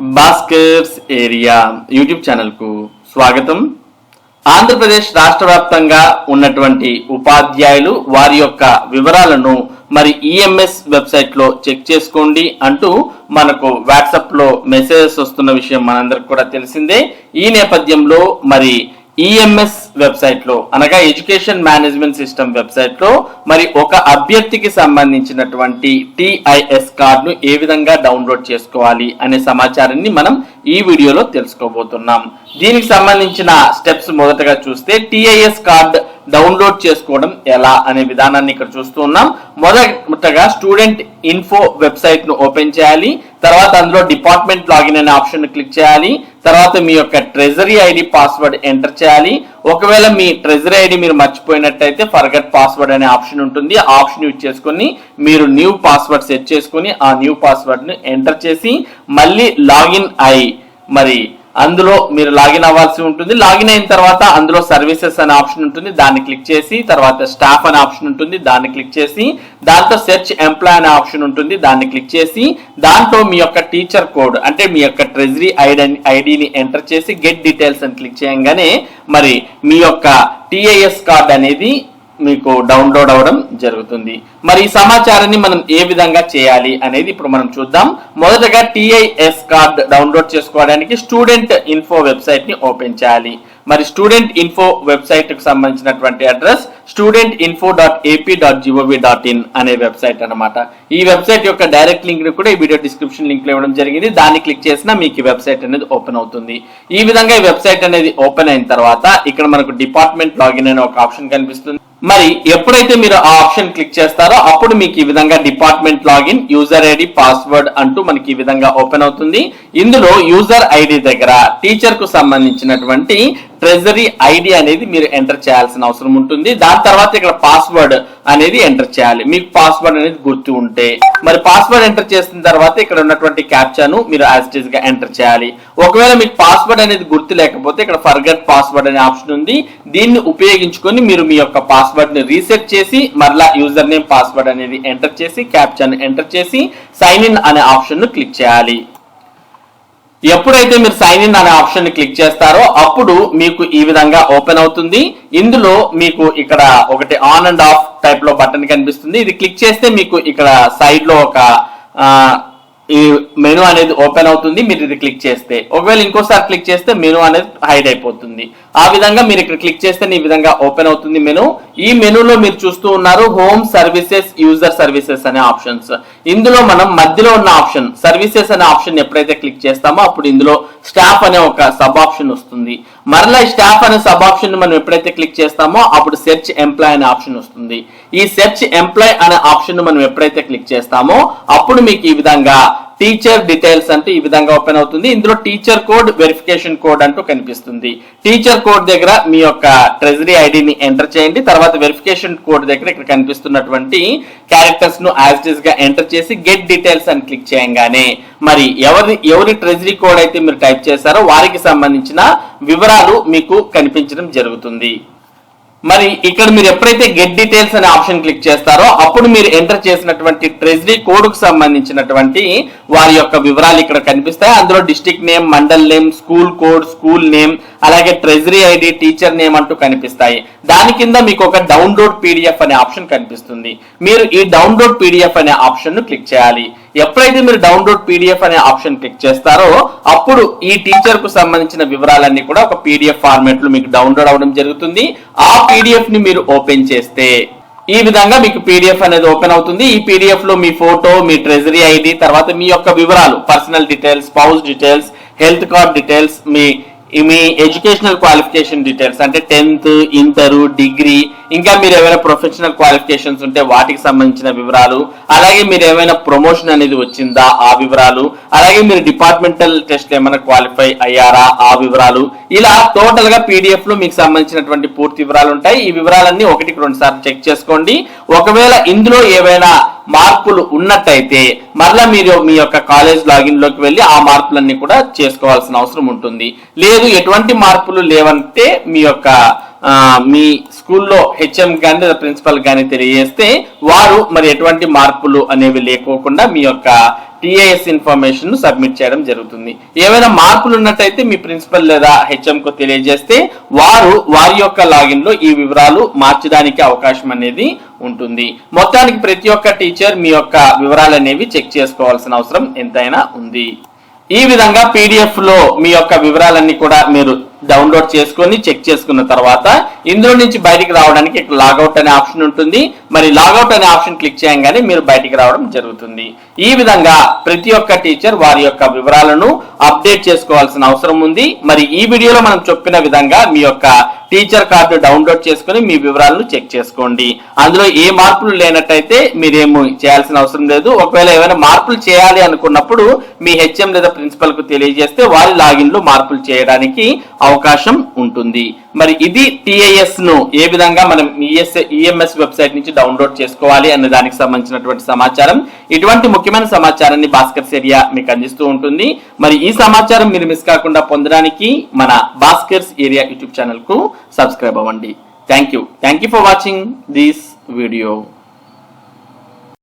Bhaskar's area YouTube ఛానల్కు స్వాగతం. ఆంధ్రప్రదేశ్ రాష్ట్ర వ్యాప్తంగా ఉన్నటువంటి ఉపాధ్యాయులు వారి యొక్క వివరాలను మరి ఈఎంఎస్ వెబ్సైట్లో చెక్ చేసుకోండి అంటూ మనకు వాట్సాప్లో మెసేజెస్ వస్తున్న విషయం మనందరికి కూడా తెలిసిందే. ఈ నేపథ్యంలో మరి ఈఎంఎస్ వెబ్సైట్లో అనగా ఎడ్యుకేషన్ మేనేజ్మెంట్ సిస్టమ్ వెబ్సైట్లో మరి ఒక అభ్యర్థికి సంబంధించినటువంటి టిఐఎస్ కార్డును ఏ విధంగా డౌన్లోడ్ చేసుకోవాలి అనే సమాచారాన్ని మనం ఈ వీడియోలో తెలుసుకోబోతున్నాం. దీనికి సంబంధించిన స్టెప్స్ మొదటగా చూస్తే టిఐఎస్ కార్డ్ డౌన్లోడ్ చేసుకోవడం ఎలా అనే విధానాన్ని ఇక్కడ చూస్తూ ఉన్నాం. మొదటగా స్టూడెంట్ ఇన్ఫో వెబ్సైట్ను ఓపెన్ చేయాలి. తర్వాత అందులో డిపార్ట్మెంట్ లాగిన్ అనే ఆప్షన్ క్లిక్ చేయాలి. తర్వాత మీ యొక్క ట్రెజరీ ఐడి పాస్వర్డ్ ఎంటర్ చేయాలి. ఒకవేళ మీ ట్రెజరీ ఐడి మీరు మర్చిపోయినట్టయితే ఫర్గట్ పాస్వర్డ్ అనే ఆప్షన్ ఉంటుంది. ఆ ఆప్షన్ యూజ్ చేసుకొని మీరు న్యూ పాస్వర్డ్ సెట్ చేసుకొని ఆ న్యూ పాస్వర్డ్ను ఎంటర్ చేసి మళ్ళీ లాగిన్ అయి మరి అందులో మీరు లాగిన్ అవ్వాల్సి ఉంటుంది. లాగిన్ అయిన తర్వాత అందులో సర్వీసెస్ అనే ఆప్షన్ ఉంటుంది. దాన్ని క్లిక్ చేసి తర్వాత స్టాఫ్ అనే ఆప్షన్ ఉంటుంది. దాన్ని క్లిక్ చేసి దాంట్లో సెర్చ్ ఎంప్లాయ్ అనే ఆప్షన్ ఉంటుంది. దాన్ని క్లిక్ చేసి దాంట్లో మీ యొక్క టీచర్ కోడ్ అంటే మీ యొక్క ట్రెజరీ ఐడి ఐడిని ఎంటర్ చేసి గెట్ డీటెయిల్స్ అని క్లిక్ చేయగానే మరి మీ యొక్క టిఐఎస్ కార్డ్ అనేది మీకు డౌన్లోడ్ అవ్వడం జరుగుతుంది. మరి ఈ సమాచారాన్ని మనం ఏ విధంగా చేయాలి అనేది ఇప్పుడు మనం చూద్దాం. మొదటగా టిఐఎస్ కార్డ్ డౌన్లోడ్ చేసుకోవడానికి స్టూడెంట్ ఇన్ఫో వెబ్సైట్ని ఓపెన్ చేయాలి. మరి స్టూడెంట్ ఇన్ఫో వెబ్సైట్కు సంబంధించినటువంటి address student info dot AP dot G O V dot in అనే వెబ్సైట్ అనమాట ఈ వెబ్సైట్ యొక్క డైరెక్ట్ లింక్ని కూడా ఈ వీడియో డిస్క్రిప్షన్ లింక్లో ఇవ్వడం జరిగింది. దాన్ని క్లిక్ చేసినా మీకు ఈ వెబ్సైట్ అనేది ఓపెన్ అవుతుంది. ఈ విధంగా ఈ వెబ్సైట్ అనేది ఓపెన్ అయిన తర్వాత ఇక్కడ మనకు డిపార్ట్మెంట్ లాగిన్ అనే ఒక ఆప్షన్ కనిపిస్తుంది. మరి ఎప్పుడైతే మీరు ఆ ఆప్షన్ క్లిక్ చేస్తారో అప్పుడు మీకు ఈ విధంగా department login user ID password అంటూ మనకి ఈ విధంగా ఓపెన్ అవుతుంది. ఇందులో యూజర్ ఐడి దగ్గర టీచర్కు సంబంధించినటువంటి ట్రెజరీ ఐడి అనేది మీరు ఎంటర్ చేయాల్సిన అవసరం ఉంటుంది. దాని తర్వాత ఇక్కడ పాస్వర్డ్ అనేది ఎంటర్ చేయాలి. మీకు పాస్వర్డ్ అనేది గుర్తు ఉంటే. మరి పాస్వర్డ్ ఎంటర్ చేసిన తర్వాత ఇక్కడ ఉన్నటువంటి క్యాప్చాను మీరు యాజ్గా ఎంటర్ చేయాలి. ఒకవేళ మీకు పాస్వర్డ్ అనేది గుర్తు లేకపోతే ఇక్కడ ఫర్గట్ పాస్వర్డ్ అనే ఆప్షన్ ఉంది. దీన్ని ఉపయోగించుకొని మీరు మీ యొక్క పాస్వర్డ్ని రీసెట్ చేసి మరలా యూజర్ నేమ్ పాస్వర్డ్ అనేది ఎంటర్ చేసి క్యాప్చాను ఎంటర్ చేసి సైన్ ఇన్ అనే ఆప్షన్ను క్లిక్ చేయాలి. ఎప్పుడైతే మీరు సైన్ ఇన్ అనే ఆప్షన్ని క్లిక్ చేస్తారో అప్పుడు మీకు ఈ విధంగా ఓపెన్ అవుతుంది. ఇందులో మీకు ఇక్కడ ఒకటి ఆన్ అండ్ ఆఫ్ టైప్లో బటన్ కనిపిస్తుంది. ఇది క్లిక్ చేస్తే మీకు ఇక్కడ సైడ్లో ఒక ఈ మెనూ అనేది ఓపెన్ అవుతుంది మీరు ఇది క్లిక్ చేస్తే. ఒకవేళ ఇంకోసారి క్లిక్ చేస్తే మెనూ అనేది హైడ్ అయిపోతుంది. ఆ విధంగా మీరు ఇక్కడ క్లిక్ చేస్తే ఈ విధంగా ఓపెన్ అవుతుంది మెనూ. ఈ మెనూలో మీరు చూస్తూ ఉన్నారు హోమ్ సర్వీసెస్ యూజర్ సర్వీసెస్ అనే ఆప్షన్స్ ఇందులో మనం మధ్యలో ఉన్న ఆప్షన్ సర్వీసెస్ అనే ఆప్షన్ ఎప్పుడైతే క్లిక్ చేస్తామో అప్పుడు ఇందులో స్టాఫ్ అనే ఒక సబ్ ఆప్షన్ వస్తుంది. మరలా స్టాఫ్ అనే సబ్ ఆప్షన్ మనం ఎప్పుడైతే క్లిక్ చేస్తామో అప్పుడు సెర్చ్ ఎంప్లాయ్ అనే ఆప్షన్ వస్తుంది. ఈ సెర్చ్ ఎంప్లాయ్ అనే ఆప్షన్ మనం ఎప్పుడైతే క్లిక్ చేస్తామో అప్పుడు మీకు ఈ విధంగా టీచర్ డీటెయిల్స్ అంటూ ఈ విధంగా ఓపెన్ అవుతుంది. ఇందులో టీచర్ కోడ్ వెరిఫికేషన్ కోడ్ అంటూ కనిపిస్తుంది. టీచర్ కోడ్ దగ్గర మీ యొక్క ట్రెజరీ ఐడిని ఎంటర్ చేయండి. తర్వాత వెరిఫికేషన్ కోడ్ దగ్గర ఇక్కడ కనిపిస్తున్నటువంటి క్యారెక్టర్స్ను యాజ్గా ఎంటర్ చేసి గెట్ డీటెయిల్స్ అని క్లిక్ చేయగానే మరి ఎవరి ఎవరి ట్రెజరీ కోడ్ అయితే మీరు టైప్ చేశారో వారికి సంబంధించిన వివరాలు మీకు కనిపించడం జరుగుతుంది. మరి ఇక్కడ మీరు ఎప్పుడైతే గెట్ డీటెయిల్స్ అనే ఆప్షన్ క్లిక్ చేస్తారో అప్పుడు మీరు ఎంటర్ చేసినటువంటి ట్రెజరీ కోడ్కు సంబంధించినటువంటి వారి యొక్క వివరాలు ఇక్కడ కనిపిస్తాయి. అందులో district name mandal name school code school name అలాగే ట్రెజరీ ఐడి టీచర్ నేమ్ అంటూ కనిపిస్తాయి. దాని కింద మీకు ఒక డౌన్లోడ్ పీడిఎఫ్ అనే ఆప్షన్ కనిపిస్తుంది. మీరు ఈ డౌన్లోడ్ పీడిఎఫ్ అనే ఆప్షన్ను క్లిక్ చేయాలి. ఎప్పుడైతే మీరు డౌన్లోడ్ పీడిఎఫ్ అనే ఆప్షన్ క్లిక్ చేస్తారో అప్పుడు ఈ టీచర్కు సంబంధించిన వివరాలన్నీ కూడా ఒక పీడిఎఫ్ ఫార్మాట్లో మీకు డౌన్లోడ్ అవడం జరుగుతుంది. ఆ పీడిఎఫ్ని మీరు ఓపెన్ చేస్తే ఈ విధంగా మీకు పీడిఎఫ్ అనేది ఓపెన్ అవుతుంది. ఈ పీడిఎఫ్లో మీ ఫోటో మీ ట్రెజరీ ఐడి తర్వాత మీ యొక్క వివరాలు personal details spouse details health card details మీ మీ ఎడ్యుకేషనల్ క్వాలిఫికేషన్ డీటెయిల్స్ అంటే టెన్త్ ఇంటర్ డిగ్రీ ఇంకా మీరు ఏమైనా ప్రొఫెషనల్ క్వాలిఫికేషన్స్ ఉంటే వాటికి సంబంధించిన వివరాలు అలాగే మీరు ఏమైనా ప్రమోషన్ అనేది వచ్చిందా ఆ వివరాలు అలాగే మీరు డిపార్ట్మెంటల్ టెస్ట్ ఏమైనా క్వాలిఫై అయ్యారా ఆ వివరాలు ఇలా టోటల్గా పీడిఎఫ్లో మీకు సంబంధించినటువంటి పూర్తి వివరాలు ఉంటాయి. ఈ వివరాలన్నీ ఒకటికి రెండు సార్లు చెక్ చేసుకోండి. ఒకవేళ ఇందులో ఏవైనా మార్పులు ఉన్నట్టయితే మరలా మీరు మీ యొక్క కాలేజ్ లాగిన్లోకి వెళ్ళి ఆ మార్పులన్నీ కూడా చేసుకోవాల్సిన అవసరం ఉంటుంది. లేదు ఎటువంటి మార్పులు లేవంటే మీ యొక్క మీ స్కూల్లో హెచ్ఎం కానీ లేదా ప్రిన్సిపల్ కానీ తెలియజేస్తే వారు మరి ఎటువంటి మార్పులు అనేవి లేకోకుండా మీ యొక్క టిఏఎస్ ఇన్ఫర్మేషన్ సబ్మిట్ చేయడం జరుగుతుంది. ఏమైనా మార్పులు ఉన్నట్టయితే మీ ప్రిన్సిపల్ లేదా హెచ్ఎం కు తెలియజేస్తే వారు వారి యొక్క లాగిన్లో ఈ వివరాలు మార్చడానికి అవకాశం అనేది ఉంటుంది. మొత్తానికి ప్రతి ఒక్క టీచర్ మీ యొక్క వివరాలు అనేవి చెక్ చేసుకోవాల్సిన అవసరం ఎంతైనా ఉంది. ఈ విధంగా పీడిఎఫ్లో మీ యొక్క వివరాలన్నీ కూడా మీరు డౌన్లోడ్ చేసుకొని చెక్ చేసుకున్న తర్వాత ఇందులో నుంచి బయటికి రావడానికి ఇక్కడ లాగౌట్ అనే ఆప్షన్ ఉంటుంది. మరి లాగౌట్ అనే ఆప్షన్ క్లిక్ చేయగానే మీరు బయటికి రావడం జరుగుతుంది. ఈ విధంగా ప్రతి ఒక్క టీచర్ వారి యొక్క వివరాలను అప్డేట్ చేసుకోవాల్సిన అవసరం ఉంది. మరి ఈ వీడియోలో మనం చెప్పిన విధంగా మీ యొక్క టీచర్ కార్డు డౌన్లోడ్ చేసుకుని మీ వివరాలను చెక్ చేసుకోండి. అందులో ఏ మార్పులు లేనట్టయితే మీరేమో చేయాల్సిన అవసరం లేదు. ఒకవేళ ఏమైనా మార్పులు చేయాలి అనుకున్నప్పుడు మీ హెచ్ఎం లేదా ప్రిన్సిపల్కు తెలియజేస్తే వారి లాగిన్లో మార్పులు చేయడానికి అవకాశం ఉంటుంది. మరి ఇది టిఐఎస్ను ఏ విధంగా మనం ఈఎస్ ఈఎంఎస్ వెబ్సైట్ నుంచి డౌన్లోడ్ చేసుకోవాలి అనే దానికి సంబంధించినటువంటి సమాచారం ఇటువంటి ముఖ్యమైన సమాచారాన్ని భాస్కర్ ఏరియా మీకు అందిస్తూ ఉంటుంది. మరి ఈ సమాచారం మీరు మిస్ కాకుండా పొందడానికి మన భాస్కర్స్ ఏరియా యూట్యూబ్ ఛానల్కు సబ్స్క్రైబ్ అవ్వండి. Thank you thank you for watching this video